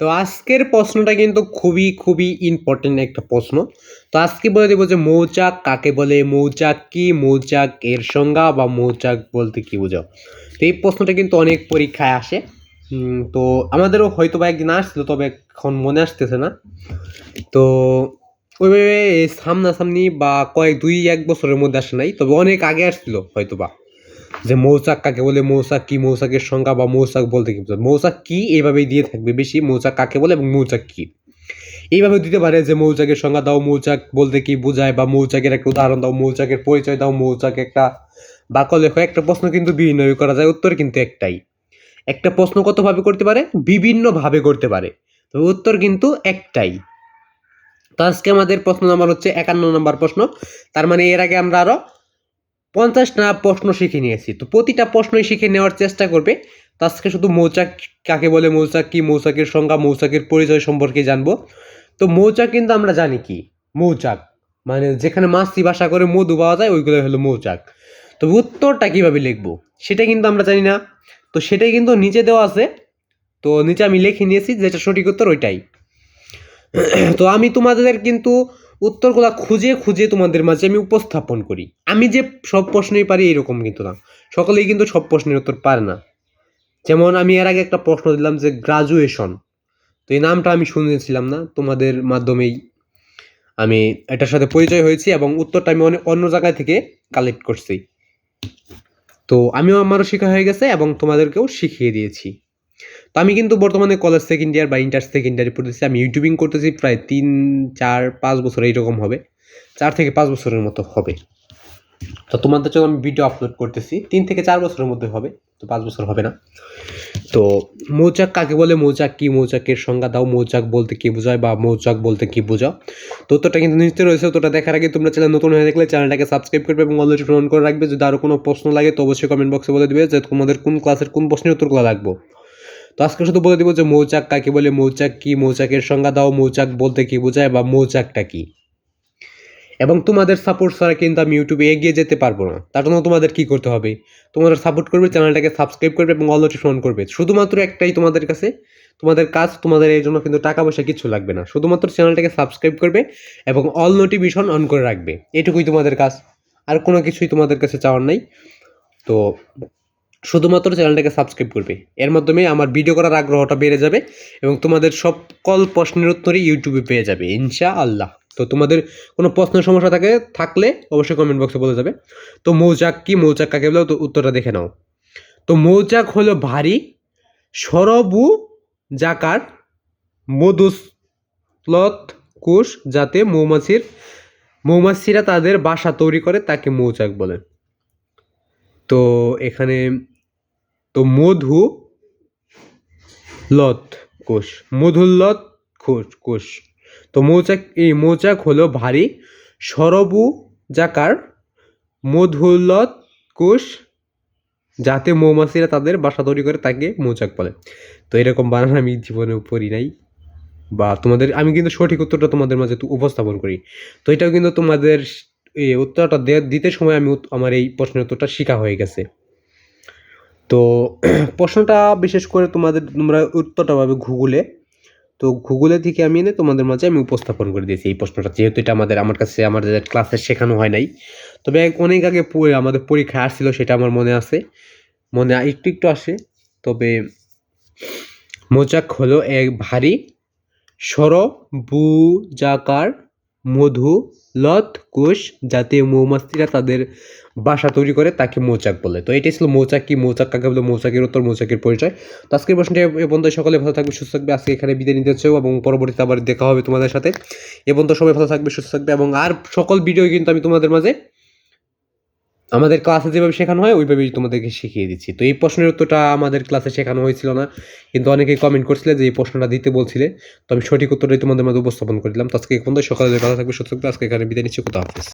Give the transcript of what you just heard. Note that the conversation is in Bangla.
তো আজকের প্রশ্নটা কিন্তু খুবই খুবই ইম্পর্টেন্ট একটা প্রশ্ন। তো আজকে বলে দেবো যে মৌচাক কাকে বলে? মৌচাক কি? মৌচাক এর সংজ্ঞা বা মৌচাক বলতে কি বোঝাও? তো এই প্রশ্নটা কিন্তু অনেক পরীক্ষায় আসে। তো আমাদেরও হয়তো বা একদিন আসছিল, তবে এখন মনে আসতেছে না। তো ওইভাবে সামনাসামনি বা কয়েক দুই, এক বছরের মধ্যে আসে নাই, তবে অনেক আগে আসছিল হয়তো বা যে মৌচাক কাকে বলে, মৌচাক কি, মৌচাকের সংজ্ঞা বা মৌচাক বলতে কি বোঝায় মৌচাক কি এইভাবেই দিয়ে থাকবে বেশি, মৌচাক কাকে বলে এবং মৌচাক কি। এইভাবে দিতে পারে যে মৌচাকের সংজ্ঞা দাও, মৌচাক বলতে কি বোঝায় বা মৌচাকের একটা উদাহরণ দাও, মৌচাকের পরিচয় দাও, মৌচাক একটা বাক্য লেখো, একটা প্রশ্ন কিন্তু বিভিন্ন করা যায়, উত্তর কিন্তু একটাই। একটা প্রশ্ন কতভাবে করতে পারে? বিভিন্নভাবে করতে পারে। তবে উত্তর কিন্তু একটাই। তো আজকে আমাদের প্রশ্ন নাম্বার হচ্ছে একান্ন নম্বর প্রশ্ন। তার মানে এর আগে আমরা আরও পঞ্চাশটা প্রশ্ন শিখে নিয়েছি। তো প্রতিটা প্রশ্নই শিখে নেওয়ার চেষ্টা করবে। তো আজকে শুধু মৌচাক কাকে বলে, মৌচাক কি, মৌচাকের সংজ্ঞা, মৌচাকের পরিচয় সম্পর্কে জানব। তো মৌচাক কিন্তু আমরা জানি কি? মৌচাক। মানে যেখানে মাছি বাসা করে মধু পাওয়া যায় ওইগুলো হলো মৌচাক। তো উত্তরটা কীভাবে লিখব? সেটা কিন্তু আমরা জানি না। তো সেটাই কিন্তু নিচে দেওয়া আছে। তো নিচে আমি লিখে নিয়েছি, যেটা সঠিক উত্তর ওইটাই। তো আমি তোমাদের কিন্তু উত্তরগুলো খুঁজে খুঁজে তোমাদের মাঝে আমি উপস্থাপন করি। আমি যে সব প্রশ্নই পারি এরকম কিন্তু না। সকলেই কিন্তু সব প্রশ্নের উত্তর পারে না। যেমন আমি এর আগে একটা প্রশ্ন দিলাম যে গ্রাজুয়েশন তো এই নামটা আমি শুনেছিলাম না, তোমাদের মাধ্যমেই আমি এটার সাথে পরিচয় হয়েছি এবং উত্তরটা আমি অনেক অন্য জায়গায় থেকে কালেক্ট করছি। তো আমিও আমারও শেখা হয়ে গেছে এবং তোমাদেরকেও শিখিয়ে দিয়েছি। তো আমি কিন্তু বর্তমানে কলেজ সেকেন্ড ইয়ার বা ইন্টার সেকেন্ড ইয়ারে পড়তেছি আমি ইউটিউবিং করতেছি প্রায় তিন, চার, পাঁচ বছর এইরকম হবে। চার থেকে পাঁচ বছরের মতো হবে। তো তোমাদের জন্য আমি ভিডিও আপলোড করতেছি। তিন থেকে চার বছরের মধ্যে হবে, তো পাঁচ বছর হবে না। তো মৌচাক কাকে বলে? মৌচাক কি? মৌচাকের সংজ্ঞা দাও। মৌচাক বলতে কি বোঝায় বা মৌচাক বলতে কি বোঝাও? তো উত্তরটা কিন্তু নিশ্চিত রয়েছে। তোটা দেখার আগে তোমরা চ্যানেল নতুন হয়ে থাকলে চ্যানেলটাকে সাবস্ক্রাইব করবে এবং অলরেডি ফোন করে রাখবে। যদি আরও কোনো প্রশ্ন লাগে, তো অবশ্যই কমেন্ট বক্সে বলে দেবে যে তোমাদের কোন ক্লাসের কোন প্রশ্নের উত্তরগুলো লাগবে। তো আজকে শুধু বলে দিব যে মৌচাক কাকে বলে? মৌচাক কি? মৌচাকের সংজ্ঞা দাও, মৌচাক বলতে কি বোঝায় বা মৌচাকটা কি? এবং তোমাদের সাপোর্ট ছাড়া কিন্তু আমি ইউটিউবে এগিয়ে যেতে পারব না। তার জন্য তোমাদের কি করতে হবে? তোমাদের সাপোর্ট করবে, চ্যানেলটাকে সাবস্ক্রাইব করবে এবং অল নোটিফিকেশন করবে। শুধুমাত্র একটাই তোমাদের কাছে। তোমাদের কাজ, তোমাদের এই জন্য কিন্তু টাকা পয়সা কিছু লাগবে না। শুধুমাত্র চ্যানেলটাকে সাবস্ক্রাইব করবে এবং অল নোটিফিকেশন অন করে রাখবে। এটুকুই তোমাদের কাজ। আর কোনো কিছুই তোমাদের কাছে চাওয়ার নাই। তো শুধুমাত্র চ্যানেলটাকে সাবস্ক্রাইব করবে। এর মাধ্যমে আমার ভিডিও করার আগ্রহটা বেড়ে যাবে এবং তোমাদের সকল প্রশ্নের উত্তরই ইউটিউবে পেয়ে যাবে ইনশা আল্লাহ তো তোমাদের কোনো প্রশ্নের সমস্যা থাকে, থাকলে অবশ্যই কমেন্ট বক্সে বলে যাবে। তো মৌচাক কি? মৌচাক কাকে বলে? তো উত্তরটা দেখে নাও। তো মৌচাক হলো ভারী, সরবু জাকার মধুস্লত কোষ যাতে মৌমাছির, মৌমাছিরা তাদের বাসা তৈরি করে, তাকে মৌচাক বলে। তো এখানে তো মধু লত, কোষ। মধুল্লত কোষ কোষ। তো মৌচাক, এই মৌচাক হলো ভারী সরবু জাকার মধুল্লত কোষ, যাতে মৌমাছিরা তাদের বাসা তৈরি করে তাকে মৌচাক বলে। তো এরকম বানান আমি জীবনেও পড়ি নাই। বা তোমাদের, আমি কিন্তু সঠিক উত্তরটা তোমাদের মাঝে উপস্থাপন করি। তো এটাও কিন্তু তোমাদের এই উত্তরটা দিতে সময় আমি আমার এই প্রশ্নের উত্তরটা শেখা হয়ে গেছে। তো প্রশ্নটা বিশেষ করে তোমাদের তোমরা উত্তরটা পাবে গুগলে। তো গুগলে থেকে আমি এনে তোমাদের মাঝে আমি উপস্থাপন করে দিয়েছি এই প্রশ্নটা, যেহেতু এটা আমাদের, আমার কাছে আমাদের ক্লাসে শেখানো হয় নাই। তবে অনেক আগে আমাদের পরীক্ষায় আসছিল, সেটা আমার মনে আছে। মনে একটু একটু আসে। তবে মোচাক হলো এক ভারী সরবুজাকার মধু, লত কোষ যাতে মৌমাছিরা তাদের বাসা তৈরি করে তাকে মৌচাক বলে। তো এটাই ছিল মৌচাক কি? মৌচাক কাকে বলে? মৌচাকের উত্তর, মৌচাকের পরিচয়। তো আজকের প্রশ্নটি এ পর্যন্ত সকলে ভালো থাকবে, সুস্থ থাকবে। আজকে এখানে বিদায় নিতে হচ্ছে এবং পরবর্তীতে আবার দেখা হবে তোমাদের সাথে। এ পর্যন্ত সবাই ভালো থাকবে, সুস্থ থাকবে এবং আর সকল ভিডিও কিন্তু আমি তোমাদের মাঝে আমাদের ক্লাসে যেভাবে শেখানো হয়, ওইভাবেই তোমাদেরকে শিখিয়ে দিচ্ছি। তো এই প্রশ্নের উত্তরটা আমাদের ক্লাসে শেখানো হয়েছিল না, কিন্তু অনেকেই কমেন্ট করছিলে যে এই প্রশ্নটা দিতে বলছিলে। তো আমি সঠিক উত্তরটাই তোমাদের মধ্যে উপস্থাপন করলাম তো আজকে এই সকালে কথা থাকবে, সুস্থ আজকে এখানে বিদায় নিচ্ছি। কোথাও হাফিজ।